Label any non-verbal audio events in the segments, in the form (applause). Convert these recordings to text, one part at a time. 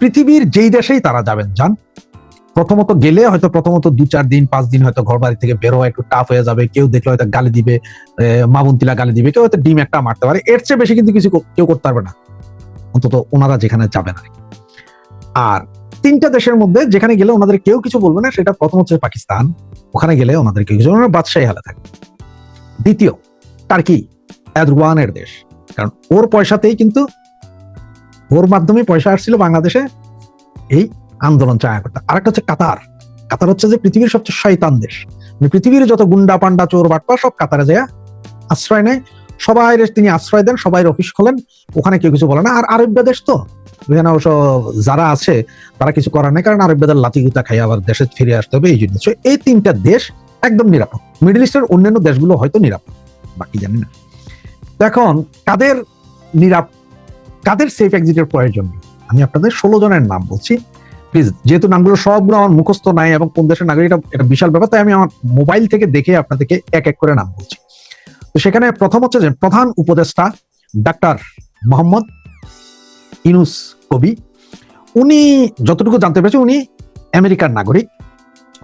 পৃথিবীর যেই দেশেই তারা যাবেন, যান। প্রথমত গেলে হয়তো প্রথমত দু চার দিন, পাঁচ দিন হয়তো ঘর বাড়ি থেকে বেরো একটু টাফ হয়ে যাবে। কেউ দেখলে হয়তো গালি দিবে মামুন্তিলা গালি দিবে, কেউ হয়তো ডিম একটা মারতে পারে। এর চেয়ে বেশি কিন্তু কিছু কেউ করতে পারবে না। অন্তত ওনারা যেখানে যাবে না আর তিনটা দেশের মধ্যে যেখানে গেলে ওনাদের কেউ কিছু বলবে না, সেটা প্রথম হচ্ছে পাকিস্তান। ওখানে গেলে ওনাদের কেউ কিছু ওনারা বাদশাহী হালে থাকে দ্বিতীয়, টার্কি এরদোয়ানের দেশ। কারণ ওর পয়সাতেই কিন্তু ওর মাধ্যমে পয়সা আসছিল বাংলাদেশে এই আন্দোলন চায়া করতে। আরেকটা হচ্ছে কাতার। কাতার হচ্ছে যে পৃথিবীর সবচেয়ে শয়তান দেশ। মানে পৃথিবীর যত গুন্ডা পান্ডা চোর বাটপা সব কাতারে যায় আশ্রয় নেয়। সবাই তিনি আশ্রয় দেন, সবাই অফিস খোলেন। ওখানে কেউ কিছু বলে না। আর আরব্য দেশ তো অবশ্য যারা আছে, তারা কিছু করার নেই। কারণ আরব্যদের লাতি গুতা খাই আবার দেশে ফিরে আসতে হবে, এই জন্য। এই তিনটা দেশ একদম নিরাপদ। মিডল ইস্টের অন্যান্য দেশগুলো হয়তো নিরাপদ, বাকি জানি না। এখন, কাদের নিরাপ কাদের সেফ এক্সিটের প্রয়োজন? আমি আপনাদের ষোলো জনের নাম বলছি। প্লিজ যেহেতু নামগুলো সবগুলো আমার মুখস্থ নাই এবং কোন দেশের নাগরিক, এটা বিশাল ব্যাপার, তাই আমি আমার মোবাইল থেকে দেখে আপনাদেরকে এক এক করে নাম বলছি। তো সেখানে প্রথম হচ্ছে যে প্রধান উপদেষ্টা ডাক্তার মোহাম্মদ ইনুস কবি। উনি, যতটুকু জানতে পেরেছি, উনি আমেরিকার নাগরিক।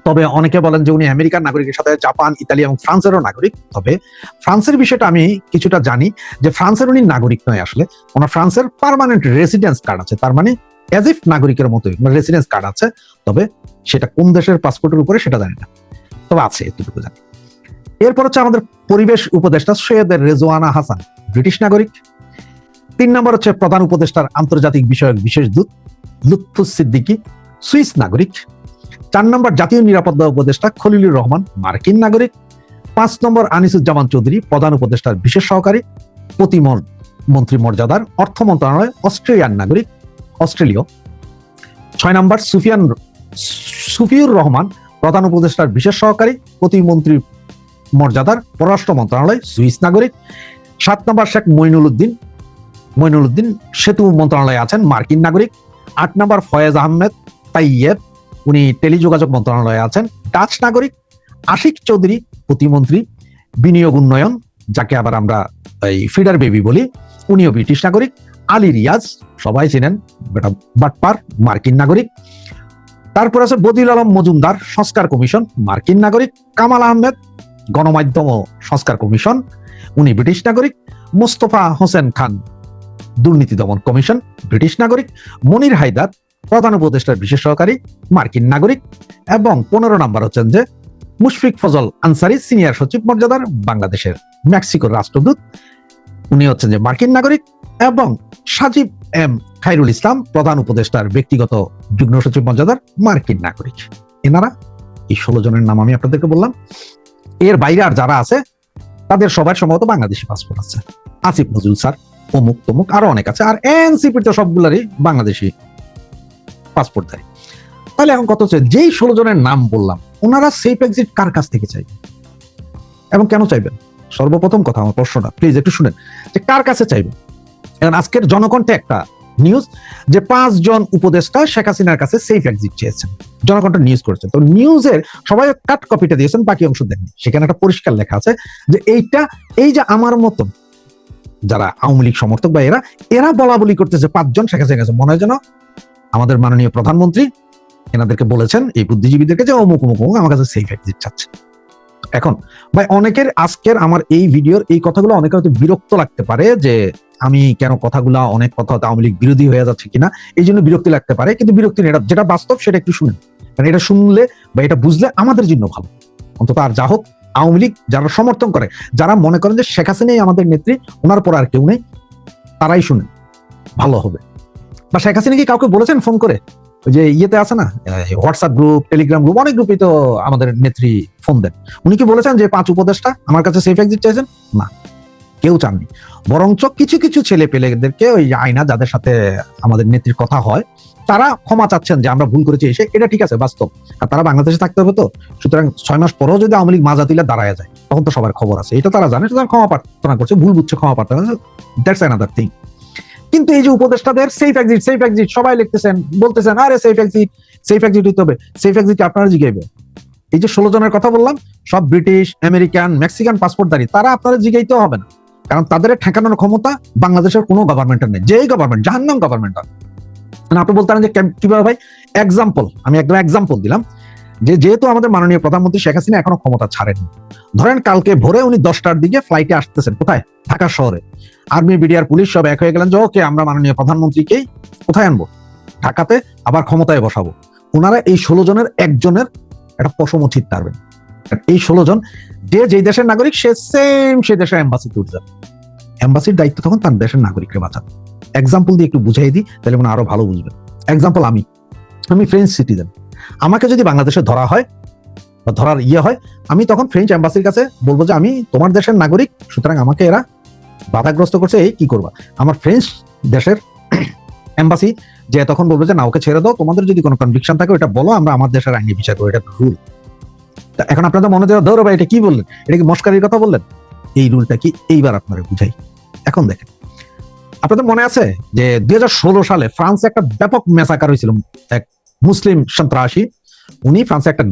তবে অনেকে বলেন যে উনি আমেরিকার নাগরিকের সাথে জাপান, ইতালি এবং ফ্রান্সেরও নাগরিক। তবে ফ্রান্সের বিষয়টা আমি কিছুটা জানি যে ফ্রান্সের উনি নাগরিক নয় আসলে। ওনার ফ্রান্সের পার্মানেন্ট রেসিডেন্স কার্ড আছে। তার মানে অ্যাজ ইফ নাগরিকের মতোই রেসিডেন্স কার্ড আছে। তবে সেটা কোন দেশের পাসপোর্টের উপরে সেটা জানি না। তবে আছে, এতটুকু জানি। এরপর হচ্ছে আমাদের পরিবেশ উপদেষ্টা সৈয়দ রেজওয়ানা হাসান, ব্রিটিশ নাগরিক। তিন নম্বর হচ্ছে প্রধান উপদেষ্টার আন্তর্জাতিক বিষয়ক বিশেষ দূত, লুৎফুস সিদ্দিকী, সুইস নাগরিক। চার নম্বর জাতীয় নিরাপত্তা উপদেষ্টা খলিলুর রহমান, মার্কিন নাগরিক। পাঁচ নম্বর আনিসুজ্জামান চৌধুরী, প্রধান উপদেষ্টার বিশেষ সহকারী। প্রতিমন- মন্ত্রী মর্যাদার অর্থ মন্ত্রণালয় অস্ট্রেলিয়ান নাগরিক, অস্ট্রেলীয়। ছয় নম্বর সুফিয়ান, সুফিউর রহমান, প্রধান উপদেষ্টার বিশেষ সহকারী, প্রতিমন্ত্রী মর্যাদার পররাষ্ট্র মন্ত্রণালয়, সুইস নাগরিক। সাত নম্বর শেখ মইনুল উদ্দিন মইনুল উদ্দিন সেতু মন্ত্রণালয়ে আছেন, মার্কিন নাগরিক। আট নম্বর ফয়েজ আহমেদ তাইয়েব উনি টেলিযোগাযোগ মন্ত্রণালয়ে আছেন। ডাচ নাগরিক আশিক চৌধুরী, প্রতিমন্ত্রী, বিনিয়োগ উন্নয়ন, যাকে আবার আমরা এই ফিডার বেবি বলি, উনিও ব্রিটিশ নাগরিক। আলী রিয়াজ, সবাই চিনেন বাটপার, মার্কিন নাগরিক। তারপর আছে বদিল আলম মজুমদার, সংস্কার কমিশন, মার্কিন নাগরিক। কামাল আহমেদ, গণমাধ্যম ও সংস্কার কমিশন, উনি ব্রিটিশ নাগরিক। মোস্তফা হোসেন খান, দুর্নীতি দমন কমিশন, ব্রিটিশ নাগরিক। মনির হায়দার প্রধান উপদেষ্টার বিশেষ সহকারী, মার্কিন নাগরিক এবং পনেরো নাম্বার হচ্ছেন যে মুশফিক ফজল আনসারি, সিনিয়র সচিব মর্যাদার বাংলাদেশের মেক্সিকোর রাষ্ট্রদূত। উনি হচ্ছেন যে মার্কিন নাগরিক এবং সাজিব এম খাইরুল ইসলাম, প্রধান উপদেষ্টার ব্যক্তিগত যুগ্ম সচিব মর্যাদার মার্কিন নাগরিক। এনারা এই ষোলো জনের নাম আমি আপনাদেরকে বললাম। এর বাইরে আর যারা আছে, তাদের সবার সম্ভবত বাংলাদেশি পাসপোর্ট আছে। আসিফ নজরুল স্যার, অমুক তমুক আরও অনেক আছে। আর এনসিপি তো সবগুলারই বাংলাদেশি পাসপোর্ট দেয়। তাহলে এখন কত হচ্ছে, যেই ষোলো জনের নাম বললাম, ওনারা সেফ এক্সিট কার কাছ থেকে চাইবেন এবং কেন চাইবেন সর্বপ্রথম কথা, আমার প্রশ্নটা প্লিজ একটু শুনেন, যে কার কাছে চাইবেন এখন আজকের জনকণ্ঠে একটা নিউজ যে পাঁচজন উপদেষ্টা শেখ হাসিনার কাছে সেফ এক্সিট চেয়েছেন। জনকণ্ঠ নিউজ করেছেন। তো নিউজের সবাই কাট কপিটা দিয়েছেন, বাকি অংশ দেননি সেখানে একটা পরিষ্কার লেখা আছে, যে এইটা, এই যে আমার মতন যারা আওয়ামী লীগ সমর্থক বা এরা এরা বলা বলি করতেছে পাঁচজন শেখ হাসিনার কাছে। মনে হয় যেন আমাদের মাননীয় প্রধানমন্ত্রী এনাদেরকে বলেছেন, এই বুদ্ধিজীবীদেরকে যে অমুক অমুক অমুক আমার কাছে এক্সিট চাচ্ছে। এখন, ভাই, অনেকের আজকের আমার এই ভিডিওর এই কথাগুলো অনেকের হয়তো বিরক্ত লাগতে পারে যে আমি কেন কথাগুলো অনেক কথা আওয়ামী লীগ বিরোধী হয়ে যাচ্ছে কিনা, এই জন্য বিরক্তি লাগতে পারে। কিন্তু বিরক্তি এটা যেটা বাস্তব সেটা একটু শুনেন। কারণ এটা শুনলে বা এটা বুঝলে আমাদের জন্য ভালো। অন্তত আর যা হোক, আওয়ামী লীগ যারা সমর্থন করে, যারা মনে করেন যে শেখ হাসিনাই আমাদের নেত্রী, ওনার পর আর কেউ নেই, তারাই শুনেন, ভালো হবে। বা শেখ হাসিনা কি কাউকে বলেছেন ফোন করে? যে ইয়েতে আছে না হোয়াটসঅ্যাপ গ্রুপ টেলিগ্রাম গ্রুপ অনেক গ্রুপই তো আমাদের নেত্রী ফোন দেন। উনি কি বলেছেন যে পাঁচ উপদেশটা আমার কাছে সেফ এক্সিট চাইছেন? না, কেউ চাননি। বরঞ্চ কিছু কিছু ছেলে পেলেদেরকে ওই আয়না যাদের সাথে আমাদের নেত্রীর কথা হয়, তারা ক্ষমা চাচ্ছেন যে আমরা ভুল করেছি, এসে এটা ঠিক আছে, বাস্তব। আর তারা বাংলাদেশে থাকতে হবে তো? সুতরাং ছয় মাস পরেও যদি আওয়ামী লীগ মাজা তুলে দাঁড়ায় যায়, তখন তো সবার খবর আছে। এটা তারা জানে সুতরাং ক্ষমা প্রার্থনা করছে, ভুল বুঝছে, ক্ষমা প্রার্থনা দ্যাটস অ্যানাদার থিং কিন্তু এই যে উপদেষ্টাদের সেফ এক্সিট সেফ এক্সিট সবাই লিখতেছেন, বলতেছেন, আরে সেফ এক্সিট সেফ এক্সিট হইতে হবে সেফ এক্সিট আপনারা জিগাইবে? এই যে ষোলো জনের কথা বললাম, সব ব্রিটিশ, আমেরিকান, মেক্সিকান পাসপোর্টধারী, তারা আপনারা জিগাইতেও হবে না। কারণ তাদের ঠেকানোর ক্ষমতা বাংলাদেশের কোনো গভর্নমেন্টের নেই, যেই গভর্নমেন্ট জাহান্নাম গভর্নমেন্ট মানে আপনি বলতে যে কীভাবে ভাই? এক্সাম্পল আমি একদম এক্সাম্পল দিলাম। যে যেহেতু আমাদের মাননীয় প্রধানমন্ত্রী শেখ হাসিনা এখনও ক্ষমতা ছাড়েননি। ধরেন কালকে ভোরে উনি দশটার দিকে ফ্লাইটে আসতেছেন। কোথায়? ঢাকা শহরে। আর্মি, বিডিআর, পুলিশ সব এক হয়ে গেলেন যে, ওকে, আমরা মাননীয় প্রধানমন্ত্রীকেই কোথায় আনব? ঢাকাতে আবার ক্ষমতায় বসাবো। ওনারা এই ষোলো জনের একজনের একটা পশমও ঠিক পারবেন এই ষোলো জন, যে যেই দেশের নাগরিক, সে সেম সেই দেশের এম্বাসিতে উঠে যাবে। এম্বাসির দায়িত্ব তখন তার দেশের নাগরিককে বাঁচানো এক্সাম্পল দিয়ে একটু বুঝাই দিই, তাহলে মনে আরও ভালো বুঝবেন। এক্সাম্পল আমি। আমি ফ্রেঞ্চ সিটিজেন আমাকে যদি বাংলাদেশে ধরা হয় বা ধরার ইয়ে হয়, আমি তখন ফ্রেঞ্চ এম্বাসির কাছে বলব যে আমি তোমার দেশের নাগরিক, সুতরাং আমাকে এরা বাধাগ্রস্ত করছে, এই কি করবা? আমার ফ্রেঞ্চ দেশের (clears throat) এম্বাসি যে তখন বলবে যে, না, ওকে ছেড়ে দাও, তোমাদের যদি কোনো কনভিকশন থাকে ওটা বলো, আমরা আমার দেশের আইনি বিচার করি, এটা রুল এখন আপনাদের মনে দেওয়া ধরো ভাই, এটা কি বললেন? এটা কি মস্কারির কথা বললেন? এই রুলটা কি এইবার আপনারা বুঝাই। এখন দেখেন, আপনাদের মনে আছে যে দুই হাজার ষোলো সালে ফ্রান্সে একটা ব্যাপক মেসাকার হয়েছিল, এক মুসলিম সন্ত্রাসী, উনি ফ্রান্সে একটা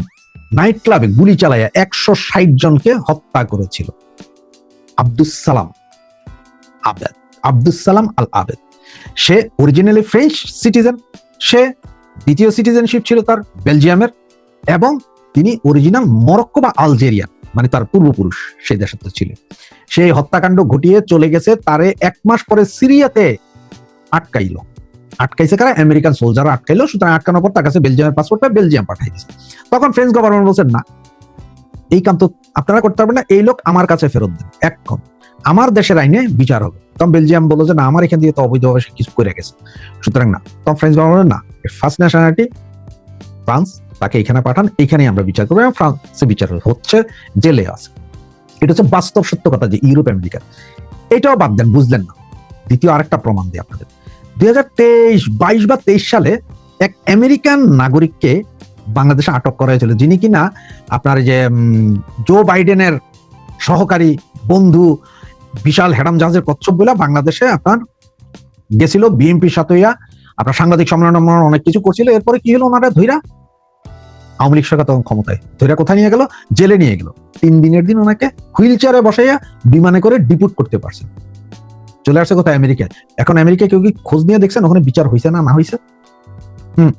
নাইট ক্লাবে গুলি চালাইয়া একশো ষাট জনকে হত্যা করেছিল। আব্দুস সালাম আবেদ, আব্দুস সালাম আল আবেদ। সে অরিজিনালি ফ্রেঞ্চ সিটিজেন সে দ্বিতীয় সিটিজেনশিপ ছিল তার বেলজিয়ামের এবং তিনি অরিজিনাল মরক্কো বা আলজেরিয়ান মানে তার পূর্বপুরুষ সেই দেশে তো ছিল সেই হত্যাকাণ্ড ঘটিয়ে চলে গেছে, তারে এক মাস পরে সিরিয়াতে আটকাইলো। আটকাইছে কারা? আমেরিকান সোলজার আটকাইলো, সুতরাং আটকানোর পর তার কাছে বেলজিয়ামের পাসপোর্ট পেয়ে বেলজিয়াম পাঠাই দিচ্ছে তখন ফ্রেঞ্চ গভর্নমেন্ট বলছেন না, এই কাম তো আপনারা করতে পারবেন না, এই লোক আমার কাছে ফেরত দেন এখন আমার দেশের আইনে বিচার হবে। তখন বেলজিয়াম বলল যে, না, আমার এখান দিয়ে তো অবৈধভাবে কিছু করে গেছে। সুতরাং না, তখন ফ্রেঞ্চ গভর্নমেন্ট না ফার্স্ট ন্যাশনালিটি ফ্রান্স তাকে এখানে পাঠান, এখানেই আমরা বিচার করব। এবং ফ্রান্সে বিচার হচ্ছে, জেলে আছে। এটা হচ্ছে বাস্তব সত্য কথা যে ইউরোপ আমেরিকা এটাও বাদ দেন, বুঝলেন না। দ্বিতীয় আরেকটা প্রমাণ দিই আপনাদের। দুই তেইশ, বাইশ বা তেইশ সালে এক আমেরিকান নাগরিককে বাংলাদেশে আটক করা হয়েছিল, যিনি কিনা আপনার যে জো বাইডেনের সহকারী বন্ধু বিশাল হেডাম জাহাজের কচ্ছপ বলে বাংলাদেশে আপনার গেছিল, বিএনপির সাথে আপনার সাংবাদিক সম্মেলন অনেক কিছু করছিল। এরপরে কি হলো ওনারা ধৈরা আওয়ামী লীগ সরকার তখন ক্ষমতায়। ধৈরা কোথায় নিয়ে গেল? জেলে নিয়ে গেল। তিন দিনের দিন ওনাকে হুইল চেয়ারে বসাইয়া বিমানে করে ডিপুট করতে পারছে। চলে আসছে কোথায়? আমেরিকায়। এখন আমেরিকায় কেউ কি খোঁজ নিয়ে দেখছেন? ওখানে বিচার হয়েছে না না হয়েছে হুম,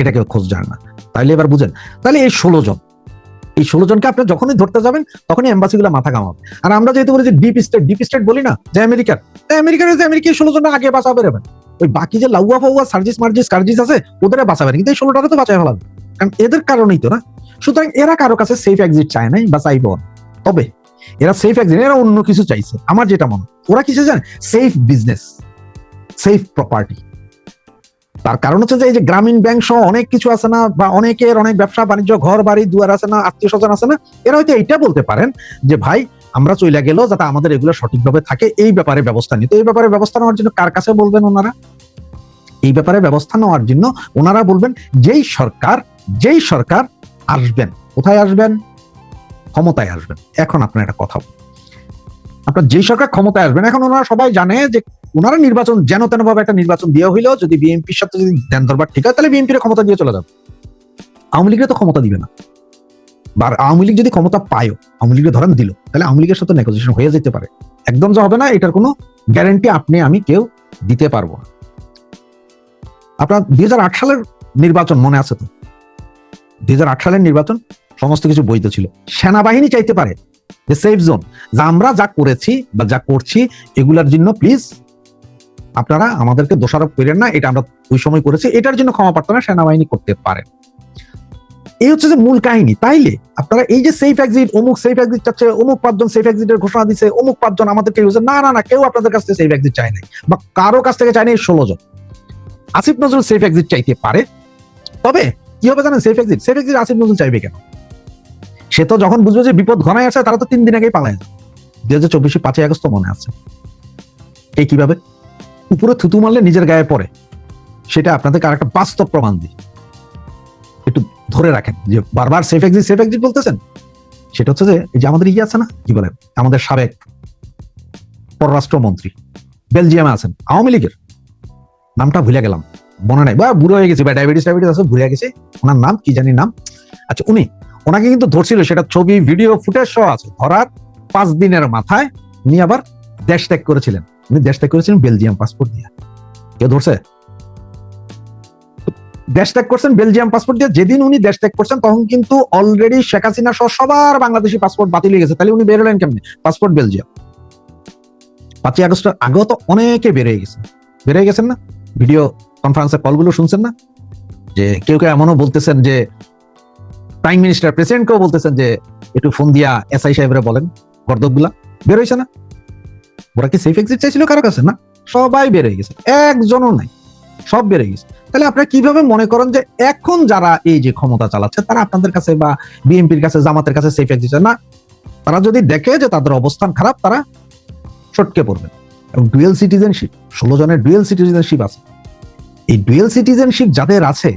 এটা কেউ খোঁজ জানে না। তাইলে এবার বুঝেন। তাহলে এই ষোলো জন, এই ষোলো জনকে আপনি যখনই ধরতে যাবেন, তখনই এম্বাসি গুলো মাথা কামাবে আর আমরা যেহেতু বলি যে ডিপ স্টেট ডিপ স্টেট বলি না, যে আমেরিকার। আমেরিকার যে আমেরিকার ষোলো জন আগে বাঁচা বেরোবেন। ওই বাকি যে লাউয়া ফাউয়া, সার্জিস মার্জিস, কার্জিস আছে ওদের বাঁচাবেন। কিন্তু এই ষোলোটাকে তো বাঁচাই ফেলাবে। কারণ এদের কারণেই তো না। সুতরাং এরা কারও কাছে সেফ এক্সিট চায় নাই বা চাইব তবে এরা সেফ এক্সিট এরা অন্য কিছু চাইছে। আমার যেটা মনে ওরা কিছু জানে সেফ বিজনেস সেফ প্রপার্টি তার কারণ হচ্ছে যে এই যে গ্রামীণ ব্যাংক সহ অনেক কিছু আছে না, বা অনেকের অনেক ব্যবসা, বাণিজ্য, ঘর, বাড়ি, দুয়ার আছে না, আত্মীয় স্বজন আছে না, এরা হয়তো এইটা বলতে পারেন যে, ভাই, আমরা চলে গেল যাতে আমাদের এগুলো সঠিকভাবে থাকে, এই ব্যাপারে ব্যবস্থা নিতে। এই ব্যাপারে ব্যবস্থা নেওয়ার জন্য কার কাছে বলবেন ওনারা? এই ব্যাপারে ব্যবস্থা নেওয়ার জন্য ওনারা বলবেন, যেই সরকার যেই সরকার আসবেন, কোথায় আসবেন? ক্ষমতায় আসবেন। এখন আপনার একটা কথা আপনার যেই সরকার ক্ষমতায় আসবেন, এখন ওনারা সবাই জানে যে ওনারা নির্বাচন যেন তেন ভাবে একটা নির্বাচন দিয়ে হইলেও যদি বিএনপির সাথে যদি দেন দরবার ঠিক হয়, তাহলে বিএনপির ক্ষমতা দিয়ে চলে যাবে। আওয়ামী লীগের তো ক্ষমতা দিবে না। বা আওয়ামী লীগ যদি ক্ষমতা পায়ও, আওয়ামী লীগের ধরেন দিল, তাহলে আওয়ামী লীগের সাথে নেগোসিয়েশন হয়ে যেতে পারে। একদম যে হবে না, এটার কোনো গ্যারান্টি আপনি, আমি কেউ দিতে পারব না। আপনার দুই হাজার আট সালের নির্বাচন মনে আছে তো? দুই হাজার আট সালের নির্বাচন সমস্ত কিছু বৈধ ছিল। সেনাবাহিনী চাইতে পারে যে সেফ জোন যা আমরা যা করেছি বা যা করছি, এগুলার জন্য প্লিজ আপনারা আমাদেরকে দোষারোপ করেন না, এটা আমরা ওই সময় করেছি, এটার জন্য ক্ষমা প্রার্থনা সেনাবাহিনী করতে পারে। এই হচ্ছে যে মূল কাহিনী। তাইলে আপনারা এই যে সেফ এক্সিট অমুক সেফ এক্সিট চাচ্ছে, অমুক পাঁচজন সেফ এক্সিটের ঘোষণা দিচ্ছে অমুক পাঁচজন আমাদেরকে বলছে, না না না, কেউ আপনাদের কাছ থেকে সেফ এক্সিট চায় নাই বা কারও কাছ থেকে চায় নাই ষোলো জন। আসিফ নজরুল সেফ এক্সিট চাইতে পারে। তবে কি হবে জানেন? Safe exit safe exit Asif Nazrul চাইবে কেন? সে তো যখন বুঝবে যে বিপদ ঘনায় আছে, তারা তো তিন দিন আগেই পালায় দুই হাজার চব্বিশে পাঁচই আগস্ট মনে আছে। এই কীভাবে? উপরে থুতু মারলে নিজের গায়ে পড়ে। সেটা আপনাদেরকে আরেকটা বাস্তব প্রমাণ দিই। একটু ধরে রাখেন যে বারবার সেফ এক্সিট সেফ এক্সিট বলতেছেন? সেটা হচ্ছে যে যে আমাদের ইয়ে আছে না, কি বলে, আমাদের সাবেক পররাষ্ট্রমন্ত্রী, বেলজিয়ামে আছেন, আওয়ামী লীগের। নামটা ভুলে গেলাম, মনে নাই। বা বুড়ো হয়ে গেছে, বা ডায়াবেটিস ডায়াবেটিস আছে, ভুলে গেছে। ওনার নাম, কি জানি নাম? আচ্ছা উনি ওনাকে কিন্তু ধরছিল, সেটা ছবি ভিডিও ফুটেজ সহ আছে। ধরার পাঁচ দিনের মাথায় উনি আবার দেশ ত্যাগ করেছিলেন। উনি দেশ ত্যাগ করেছিলেন বেলজিয়াম পাসপোর্ট দিয়ে। কেউ ধরছে? দেশ ত্যাগ করছেন বেলজিয়াম পাসপোর্ট দিয়ে। যেদিন উনি দেশ ত্যাগ করছেন, তখন কিন্তু অলরেডি শেখ হাসিনা সহ সবার বাংলাদেশি পাসপোর্ট বাতিল হয়ে গেছে। তাহলে উনি বেরোলেন কেমনে? Passport Belgium. পাঁচই আগস্টের আগেও তো অনেকে হয়ে গেছে। হয়ে গেছেন না? ভিডিও কনফারেন্সের কলগুলো শুনছেন না? যে কেউ কেউ এমনও বলতেছেন যে প্রাইম মিনিস্টার প্রেসিডেন্টকেও বলতেছেন যে, একটু ফোন দিয়া এসআই সাহেবরা বলেন গর্দবগুলা বের হয়েছে না? ওরা কি সেফ এক্সিট চাইছিল কারও কাছে না? সবাই বের হয়ে গেছে, একজনও নাই, সব হয়ে গেছে। তাহলে আপনারা কীভাবে মনে করেন যে, এখন যারা এই যে ক্ষমতা চালাচ্ছে, তারা আপনাদের কাছে বা বিএনপির কাছে, জামাতের কাছে সেফ এক্সিট না, তারা যদি দেখে যে তাদের অবস্থান খারাপ, তারা সটকে পড়বে। এবং ডুয়েল সিটিজেনশিপ ষোলো জনের ডুয়েল সিটিজেনশিপ আছে। এই ডুয়েল সিটিজেনশিপ যাদের আছে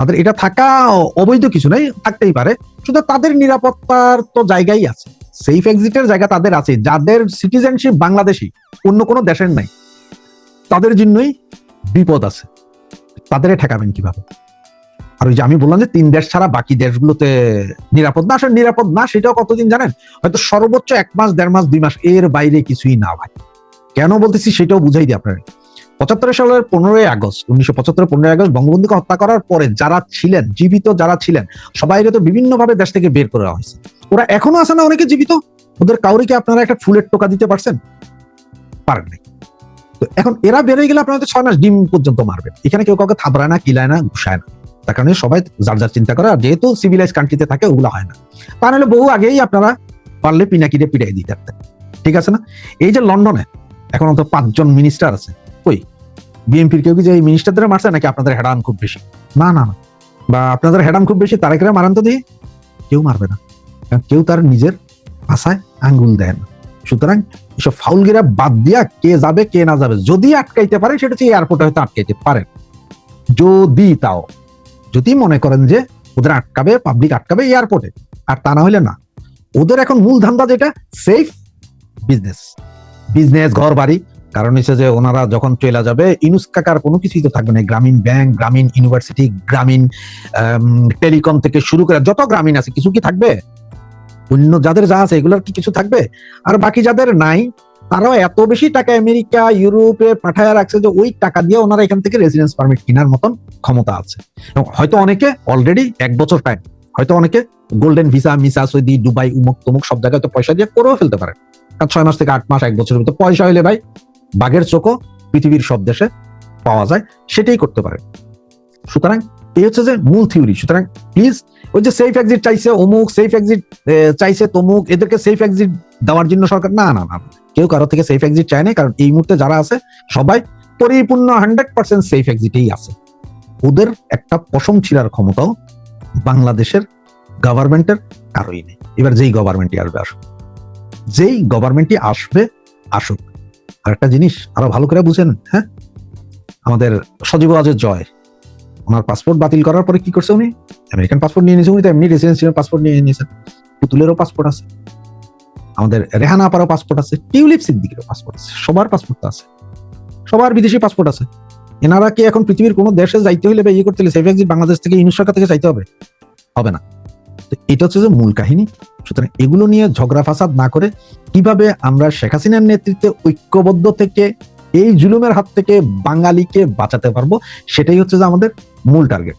তাদের এটা থাকা অবৈধ কিছু নাই থাকতেই পারে। শুধু তাদের নিরাপত্তার তো জায়গাই আছে। সেফ এক্সিটের জায়গা তাদের আছে। যাদের সিটিজেনশিপ বাংলাদেশি, অন্য কোনো দেশের নাই। তাদের জন্যই বিপদ আছে। তাদের ঠেকাবেন কীভাবে? আর ওই যে আমি বললাম যে তিন দেশ ছাড়া বাকি দেশগুলোতে নিরাপদ না, আসলে নিরাপদ না সেটাও কতদিন জানেন? হয়তো সর্বোচ্চ এক মাস, দেড় মাস, দুই মাস, এর বাইরে কিছুই না ভাই। কেন বলতেছি সেটাও বুঝাই দিই আপনার পঁচাত্তর সালের পনেরোই আগস্ট, উনিশশো পঁচাত্তর পনেরোই আগস্ট বঙ্গবন্ধুকে হত্যা করার পরে যারা ছিলেন, জীবিত যারা ছিলেন সবাই তো বিভিন্ন ভাবে দেশ থেকে বের করা হয়েছে। ওরা এখনও আছে না অনেকে জীবিত? ওদের কাউরে কি আপনারা একটা ফুলের টোকা দিতে পারছেন? পারেন নাই। তো এখন এরা বেরোয় গেলে আপনারা ছয় মাস ডিম পর্যন্ত মারবেন। এখানে কেউ কাউকে থাবড়ায় না, কিলায় না, ঘুষায় না। তার কারণে সবাই যার যার চিন্তা করে, আর যেহেতু সিভিলাইজ কান্ট্রিতে থাকে, ওগুলো হয় না। তা নাহলে বহু আগেই আপনারা পারলে পিনাকিরে পিটাই দিতে ঠিক আছে না? এই যে লন্ডনে এখন অন্তত পাঁচজন মিনিস্টার আছে। কই বিএনপির কেউ কি যে এই মিনিস্টারদের মারছে নাকি আপনাদের হেডান খুব বেশি? না না না। বা আপনাদের হেডাম খুব বেশি তারা কেরা মারান তো দিয়ে কেউ মারবে না। কেউ তার নিজের ভাষায় আঙ্গুল দেয় না। সুতরাং এসব ফাউলগিরা বাদ দিয়া কে যাবে, কে না যাবে, যদি আটকাইতে পারে, সেটা হচ্ছে এয়ারপোর্টে হয়তো আটকাইতে পারেন যদি তাও, যদি মনে করেন যে ওদের আটকাবে পাবলিক আটকাবে এয়ারপোর্টে আর তা না হলে না। ওদের এখন মূল ধান্দা যেটা সেফ বিজনেস বিজনেস ঘর বাড়ি কারণ হচ্ছে যে ওনারা যখন চলে যাবে, ইনুস কাকার কোনো কিছুই তো থাকবে না। গ্রামীণ ব্যাংক, গ্রামীণ ইউনিভার্সিটি, গ্রামীণ টেলিকম থেকে শুরু করে যত গ্রামীণ আছে, কিছু কি থাকবে? অন্য যাদের যা আছে, এগুলোর কি কিছু থাকবে? আর বাকি যাদের নাই, তারাও এত বেশি টাকা আমেরিকা, ইউরোপে পাঠায় রাখছে যে ওই টাকা দিয়ে ওনারা এখান থেকে রেসিডেন্স পারমিট কেনার মতন ক্ষমতা আছে। হয়তো অনেকে অলরেডি এক বছর টাইম হয়তো অনেকে গোল্ডেন ভিসা মিসা, সৌদি, দুবাই উমুক তমুক সব জায়গায় তো পয়সা দিয়ে করেও ফেলতে পারে। ছয় মাস থেকে আট মাস, এক বছরের ভিতরে পয়সা হইলে ভাই বাঘের চোখও পৃথিবীর সব দেশে পাওয়া যায়, সেটাই করতে পারে। সুতরাং এই হচ্ছে যে মূল থিওরি। সুতরাং প্লিজ ওই যে সেফ এক্সিট চাইছে অমুক সেফ এক্সিট চাইছে তমুক, এদেরকে সেফ এক্সিট দেওয়ার জন্য সরকার না না না কেউ কারও থেকে সেফ এক্সিট চায় না কারণ এই মুহূর্তে যারা আছে, সবাই পরিপূর্ণ হান্ড্রেড পার্সেন্ট সেফ এক্সিটেই আছে। ওদের একটা পশম ছিলার ক্ষমতাও বাংলাদেশের গভর্নমেন্টের কারোই নেই। এবার যেই গভর্নমেন্টই আসবে, আসুক। যেই গভর্নমেন্টই আসবে, আসুক। আর একটা জিনিস আরও ভালো করে বুঝেন হ্যাঁ? আমাদের সজীব আজের জয়। ওনার পাসপোর্ট বাতিল করার পরে কি করছে উনি? আমেরিকান পাসপোর্ট নিয়ে নিয়েছে উনি তো এমনি রেসিডেন্সিয়াল পাসপোর্ট নিয়ে নিয়েছেন পুতুলেরও পাসপোর্ট আছে। আমাদের রেহানা আপারও পাসপোর্ট আছে, টিউলিপ সিদ্দিকেরও পাসপোর্ট আছে, সবার পাসপোর্ট আছে। সবার বিদেশি পাসপোর্ট আছে। এনারা কি এখন পৃথিবীর কোনো দেশে যাইতে হলে বা ইয়ে করতে হলে সেফ এক্সিট বাংলাদেশ থেকে ইউনিট সরকার থেকে চাইতে হবে? হবে না। এটা হচ্ছে যে মূল কাহিনী। সুতরাং এগুলো নিয়ে ঝগড়া ফাসাদ না করে কীভাবে আমরা শেখ হাসিনার নেতৃত্বে ঐক্যবদ্ধ থেকে এই জুলুমের হাত থেকে বাঙালিকে বাঁচাতে পারব, সেটাই হচ্ছে যে আমাদের মূল টার্গেট